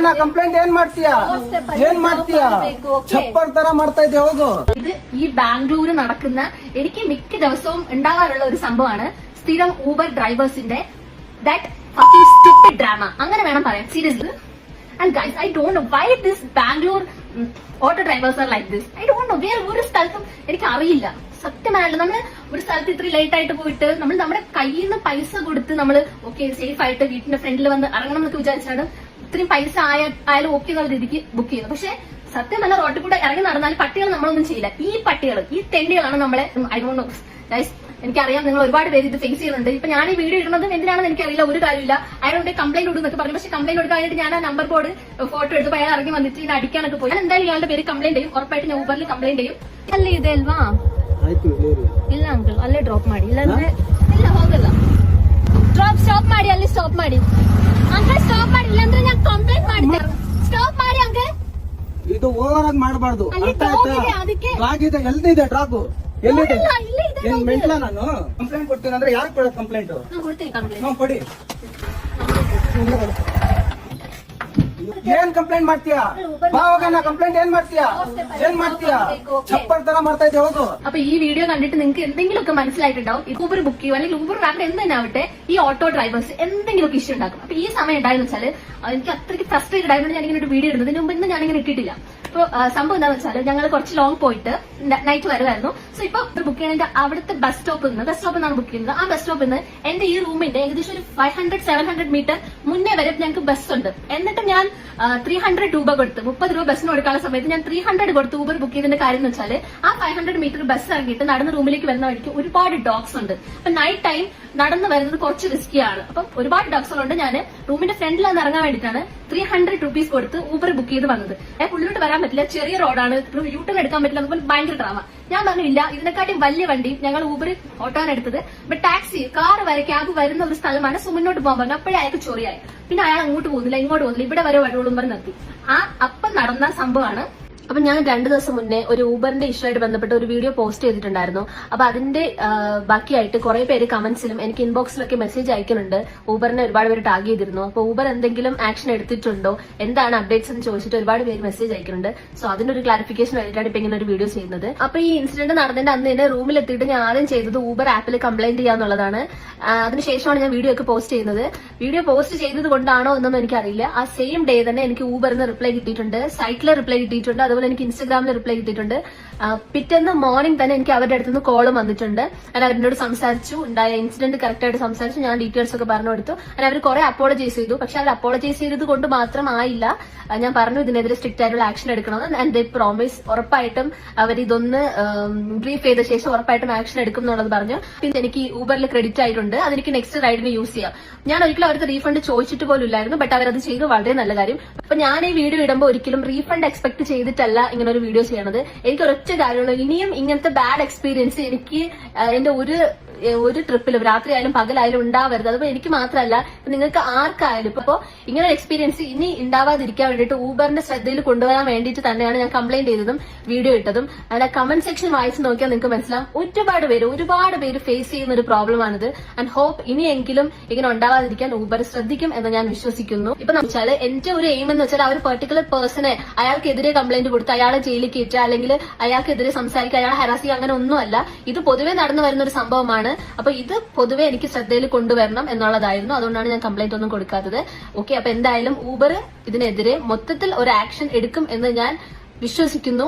ನಾ ಕಂಪ್ಲೇಂಟ್ ಏನ್ ಮಾಡ್ತೀಯಾ ಏನ್ ಮಾಡ್ತೀಯಾ ಚಪ್ಪರ್ ತರ ಮಾಡ್ತಾ ಇದ್ದೆ ಹೋಗು ഇത് ഈ ബാംഗ്ലൂര് നടക്കുന്ന എനിക്ക് മിക്ക ദിവസവും ഉണ്ടാകാറുള്ള ഒരു സംഭവമാണ് സ്ഥിരം ഊബർ ഡ്രൈവേഴ്സിന്റെ ദാറ്റ് സ്റ്റുപ്പിഡ് ഡ്രാമ അങ്ങനെ വേണം പറയാൻ seriously and guys I don't know why this Bangalore auto drivers are like this I don't know വേറെ ഒരു സ്ഥലത്തും എനിക്ക് അറിയില്ല സത്യമായല്ലോ നമ്മൾ ഒരു സ്ഥലത്ത് ഇത്ര ലേറ്റ് ആയിട്ട് പോയിട്ട് നമ്മൾ നമ്മുടെ കയ്യിൽ നിന്ന് പൈസ കൊടുത്ത് നമ്മൾ ഓക്കെ സേഫ് ആയിട്ട് വീട്ടിന്റെ ഫ്രണ്ടിൽ വന്ന് ഇറങ്ങണം എന്നൊക്കെ വിചാരിച്ചാണ് ഇത്രയും പൈസ ആയ ആയാലും ഓക്കെ എന്നുള്ള രീതിക്ക് ബുക്ക് ചെയ്യുന്നു. പക്ഷെ സത്യം തന്നെ റോട്ടിൽ കൂടെ ഇറങ്ങി നടന്നാൽ പട്ടികൾ നമ്മളൊന്നും ചെയ്യില്ല. ഈ പട്ടികൾ ഈ തെണ്ടികളാണ് നമ്മളെ ഐ ഡോണ്ട് ഗൈസ് എനിക്കറിയാം നിങ്ങൾ ഒരുപാട് പേര് ഇത് ഫേസ് ചെയ്യുന്നുണ്ട്. ഇപ്പൊ ഞാൻ ഈ വീഡിയോ ഇടുന്നത് എന്തിനാണെന്ന് എനിക്കറിയില്ല ഒരു കാര്യമില്ല അയാളുടെ കംപ്ലൈന്റ് കൊടുക്കുന്നൊക്കെ പറഞ്ഞു. പക്ഷെ കംപ്ലൈന്റ് വേണ്ടി ഞാൻ ആ നമ്പർ ബോർഡ് ഫോട്ടോ എടുത്ത് അയാൾ ഇറങ്ങി വന്നിട്ട് ഇത് അടിക്കാനൊക്കെ പോയി. ഞാൻ എന്തായാലും ഇയാളുടെ പേര് കംപ്ലൈന്റ് ചെയ്യും. ഉറപ്പായിട്ട് ഞാൻ ഊബറിൽ കംപ്ലൈന്റ് ചെയ്യും. അല്ല ഇതൽവാ ഇല്ല അങ്കിൾ അല്ലേ ഡ്രോപ്പ് ಮಾಡಿ ಇಲ್ಲಾಂದ್ರೆ ಇಲ್ಲ ಹೋಗಲ್ಲ ಡ್ರಾಪ್ ಸ್ಟಾಪ್ ಮಾಡಿ ಅಲ್ಲಿ ಮಾಡಿ ಸ್ಟಾಪ್ ಮಾಡಿ ಹಂಗೆ. ಇದು ಓವರ್ ಆಗಿ ಮಾಡಬಾರ್ದು. ಅರ್ಥ ಆಯ್ತಾ? ಆಗಿದೆ ಎಲ್ಲಿದೆ ಡ್ರಾಪ್ ಎಲ್ಲಿದೆ? ನಿನ್ ಮೆಂಟ್ಲ ನಾನು? ಕಂಪ್ಲೇಂಟ್ ಕೊಡ್ತೀನಿ ಅಂದ್ರೆ ಯಾರು ಕೊಡೋದು ಕಂಪ್ಲೇಂಟ್ ಕೊಡಿ. ಏನ್ ಕಂಪ್ಲೇಂಟ್ ಮಾಡ್ತೀಯಾ ಬಾ ಹೋಗೋಣ ಕಂಪ್ಲೇಂಟ್ ಏನ್ ಮಾಡ್ತೀಯಾ ಏನ್ ಮಾಡ್ತೀಯಾ ಚಪ್ಪರ್ ತರ ಮಾಡ್ತಾ ಇದ್ದೆ ಹೋಗು അപ്പൊ ഈ വീഡിയോ കണ്ടിട്ട് നിങ്ങൾക്ക് എന്തെങ്കിലുമൊക്കെ മനസ്സിലായിട്ടുണ്ടാവും ഈ ഊബർ ബുക്ക് ചെയ്യുക അല്ലെങ്കിൽ ഊബർ ആപ്പ് എന്ത് തന്നെ ആവട്ടെ ഈ ഓട്ടോ ഡ്രൈവേഴ്സ് എന്തെങ്കിലുമൊക്കെ ഇഷ്യൂ ഉണ്ടാക്കും അപ്പൊ ഈ സമയം ഉണ്ടായെന്ന് വെച്ചാൽ എനിക്ക് അത്രയ്ക്ക് ഫ്രസ്ട്രേറ്റഡ് ആയതുകൊണ്ട് ഞാൻ ഇങ്ങനെ ഒരു വീഡിയോ ഇടുന്നതിന് മുമ്പ് ഇന്ന് ഞാനിങ്ങനെ ഇട്ടിട്ടില്ല അപ്പൊ ആ, സംഭവം എന്താണെന്ന് വെച്ചാൽ ഞങ്ങൾ കുറച്ച് ലോങ് പോയിട്ട് നൈറ്റ് വരുമായിരുന്നു സോ ഇപ്പൊ ബുക്ക് ചെയ്യണമെങ്കിൽ അവിടുത്തെ ബസ് സ്റ്റോപ്പിൽ നിന്ന് ബസ് സ്റ്റോപ്പിൽ നിന്നാണ് ബുക്ക് ചെയ്യുന്നത്. ആ ബസ് സ്റ്റോപ്പിൽ നിന്ന് എന്റെ ഈ റൂമിന്റെ ഏകദേശം ഒരു five hundred seven hundred metre മുന്നേ വരെ ഞങ്ങൾക്ക് ബസ് ഉണ്ട്. എന്നിട്ട് ഞാൻ ത്രീ ഹൺഡ്രഡ് രൂപ കൊടുത്ത് മുപ്പത് രൂപ ബസ്സിന് കൊടുക്കാനുള്ള സമയത്ത് ഞാൻ ത്രീ ഹൺഡ്രഡ് കൊടുത്ത് ഊബർ ബുക്ക് ചെയ്തതിന്റെ കാര്യം എന്ന് വെച്ചാൽ ആ ഫൈവ് ഹൺഡ്രഡ് മീറ്റർ ബസ് ഇറങ്ങിയിട്ട് നടന്ന് റൂമിലേക്ക് വരുന്ന വഴിക്ക് ഒരുപാട് ഡോഗ്സ് ഉണ്ട്. അപ്പൊ നൈറ്റ് ടൈം നടന്നു വരുന്നത് കുറച്ച് റിസ്ക്കിയാണ് അപ്പം ഒരുപാട് ഡോഗ്സ് ഉള്ളതുകൊണ്ട് ഞാൻ റൂമിന്റെ ഫ്രണ്ടിൽ നിന്ന് ഇറങ്ങാൻ വേണ്ടിയിട്ടാണ് ത്രീ ഹൺഡ്രഡ് റുപ്പീസ് കൊടുത്ത് ഊബർ ബുക്ക് ചെയ്ത് വന്നത്. ഞാൻ ഉള്ളിലോട്ട് വരാൻ പറ്റില്ല. ചെറിയ റോഡാണ് യൂട്ടേൺ ടേൺ എടുക്കാൻ പറ്റില്ല. അതുപോലെ ഭയങ്കര ഡ്രാമ ഞാൻ പറഞ്ഞില്ല ഇതിനെക്കാട്ടും വലിയ വണ്ടി ഞങ്ങൾ ഊബർ ഓട്ടോയാണ് എടുത്തത്. ബട്ട് ടാക്സി കാർ വരെ ക്യാബ് വരുന്ന ഒരു സ്ഥലമാണ് സോ മുന്നോട്ട് പോകാൻ പറഞ്ഞു അപ്പോഴേ അയാൾക്ക് ചൊറിയായി. പിന്നെ അയാൾ അങ്ങോട്ട് പോകുന്നില്ല ഇങ്ങോട്ട് പോകുന്നില്ല. ഇവിടെ വരെ വഴിയോളും പറഞ്ഞ് നിർത്തി. ആ അപ്പം നടന്ന സംഭവമാണ് അപ്പൊ ഞാൻ രണ്ടു ദിവസം മുന്നേ ഒരു ഊബറിന്റെ ഇഷ്യൂ ആയിട്ട് ബന്ധപ്പെട്ട് ഒരു വീഡിയോ പോസ്റ്റ് ചെയ്തിട്ടുണ്ടായിരുന്നു. അപ്പൊ അതിന്റെ ബാക്കിയായിട്ട് കുറെ പേര് കമന്റ്സിലും എനിക്ക് ഇൻബോക്സിലൊക്കെ മെസ്സേജ് അയക്കുന്നുണ്ട് ഊബറിനെ ഒരുപാട് പേര് ടാഗ് ചെയ്തിരുന്നു. അപ്പൊ ഊബർ എന്തെങ്കിലും ആക്ഷൻ എടുത്തിട്ടുണ്ടോ? എന്താണ് അപ്ഡേറ്റ്സ് എന്ന് ചോദിച്ചിട്ട് ഒരുപാട് പേര് മെസ്സേജ് അയക്കുന്നുണ്ട് സോ അതിന്റെ ഒരു ക്ലാരിഫിക്കേഷൻ വേണ്ടിയിട്ടാണ് ഇപ്പൊ ഇങ്ങനെ ഒരു വീഡിയോ ചെയ്യുന്നത്. അപ്പൊ ഈ ഇൻസിഡന്റ് നടന്നതിന്റെ അന്ന് തന്നെ റൂമിൽ എത്തിയിട്ട് ഞാൻ ആദ്യം ചെയ്തത് ഊബർ ആപ്പിൽ കംപ്ലൈന്റ് ചെയ്യാന്നുള്ളതാണ്. അതിനുശേഷമാണ് ഞാൻ വീഡിയോ ഒക്കെ പോസ്റ്റ് ചെയ്യുന്നത്. വീഡിയോ പോസ്റ്റ് ചെയ്തത് കൊണ്ടാണോ എന്നൊന്നും എനിക്കറിയില്ല. ആ സെയിം ഡേ തന്നെ എനിക്ക് ഊബറിന് റിപ്ലൈ കിട്ടിയിട്ടുണ്ട്. സൈറ്റിൽ റിപ്ലൈ കിട്ടിയിട്ടുണ്ട്. അതുപോലെ എനിക്ക് ഇൻസ്റ്റാഗ്രാമിൽ റിപ്ലൈ കിട്ടിയിട്ടുണ്ട്. പിറ്റേന്ന് മോർണിംഗ് തന്നെ എനിക്ക് അവരുടെ അടുത്ത് നിന്ന് കോളും വന്നിട്ടുണ്ട്. ഞാൻ അവരോട് സംസാരിച്ചു. ഉണ്ടായ ഇൻസിഡന്റ് കറക്റ്റ് ആയിട്ട് സംസാരിച്ചു. ഞാൻ ഡീറ്റെയിൽസ് ഒക്കെ പറഞ്ഞു കൊടുത്തു. ഞാൻ അവർ കുറെ അപ്പോളജൈസ് ചെയ്തു. പക്ഷെ അവർ അപ്പോളജൈസ് ചെയ്തത് കൊണ്ട് മാത്രം ആയില്ല. ഞാൻ പറഞ്ഞു ഇതിനെതിരെ സ്ട്രിക്റ്റ് ആയിട്ടുള്ള ആക്ഷൻ എടുക്കണമെന്ന്. ആൻഡ് ദേ പ്രോമിസ് ഉറപ്പായിട്ടും അവർ ഇതൊന്ന് ബ്രീഫ് ചെയ്ത ശേഷം ഉറപ്പായിട്ടും ആക്ഷൻ എടുക്കും എന്നുള്ളത് പറഞ്ഞു. പിന്നെ എനിക്ക് ഊബറിൽ ക്രെഡിറ്റ് ആയിട്ടുണ്ട്. അതെനിക്ക് നെക്സ്റ്റ് റൈഡിന് യൂസ് ചെയ്യാം. ഞാൻ ഒരിക്കലും അവർക്ക് റീഫണ്ട് ചോദിച്ചിട്ട് പോലും ഇല്ലായിരുന്നു ബട്ട് അവരത് ചെയ്ത് വളരെ നല്ല കാര്യം. അപ്പൊ ഞാൻ ഈ വീഡിയോ ഇടുമ്പോൾ ഒരിക്കലും റീഫണ്ട് എക്സ്പെക്ട് ചെയ്തിട്ടല്ല ഇങ്ങനെ ഒരു വീഡിയോ ചെയ്യണത്. എനിക്ക് ഒരൊറ്റ കാര്യമുള്ളൂ. ഇനിയും ഇങ്ങനത്തെ ബാഡ് എക്സ്പീരിയൻസ് എനിക്ക് എന്റെ ഒരു ഒരു ട്രിപ്പിലും രാത്രിയായാലും പകലായാലും ഉണ്ടാവരുത്. അതിപ്പോ എനിക്ക് മാത്രമല്ല നിങ്ങൾക്ക് ആർക്കായാലും ഇപ്പൊ ഇങ്ങനെ ഒരു എക്സ്പീരിയൻസ് ഇനി ഉണ്ടാവാതിരിക്കാൻ വേണ്ടിയിട്ട് ഊബറിന്റെ ശ്രദ്ധയിൽ കൊണ്ടുവരാൻ വേണ്ടിയിട്ട് തന്നെയാണ് ഞാൻ കംപ്ലൈന്റ് ചെയ്തതും വീഡിയോ ഇട്ടതും. അതിന്റെ കമന്റ് സെക്ഷൻ വായിച്ച് നോക്കിയാൽ നിങ്ങൾക്ക് മനസ്സിലാവും. ഒരുപാട് പേര് ഒരുപാട് പേര് ഫേസ് ചെയ്യുന്ന ഒരു പ്രോബ്ലം പ്രോബ്ലമാണിത് ആൻഡ് ഹോപ്പ് ഇനിയെങ്കിലും ഇങ്ങനെ ഉണ്ടാവാതിരിക്കാൻ ഊബർ ശ്രദ്ധിക്കും എന്ന് ഞാൻ വിശ്വസിക്കുന്നു. ഇപ്പൊ വെച്ചാൽ എന്റെ ഒരു എയിം എന്ന് വെച്ചാൽ ആ ഒരു പെർട്ടിക്കുലർ പേഴ്സണെ അയാൾക്കെതിരെ കംപ്ലൈന്റ് കൊടുത്ത് അയാളെ ജയിലിൽ കയറ്റുക അല്ലെങ്കിൽ അയാൾക്കെതിരെ സംസാരിക്കുക അയാളെ ഹരാസ് ചെയ്യുക അങ്ങനെ ഒന്നുമല്ല. ഇത് പൊതുവെ നടന്നു വരുന്ന ഒരു സംഭവമാണ്. അപ്പൊ ഇത് പൊതുവെ എനിക്ക് ശ്രദ്ധയിൽ കൊണ്ടുവരണം എന്നുള്ളതായിരുന്നു. അതുകൊണ്ടാണ് ഞാൻ കംപ്ലൈന്റ് ഒന്നും കൊടുക്കാത്തത്. ഓക്കെ അപ്പൊ എന്തായാലും ഊബർ ഇതിനെതിരെ മൊത്തത്തിൽ ഒരു ആക്ഷൻ എടുക്കും എന്ന് ഞാൻ വിശ്വസിക്കുന്നു.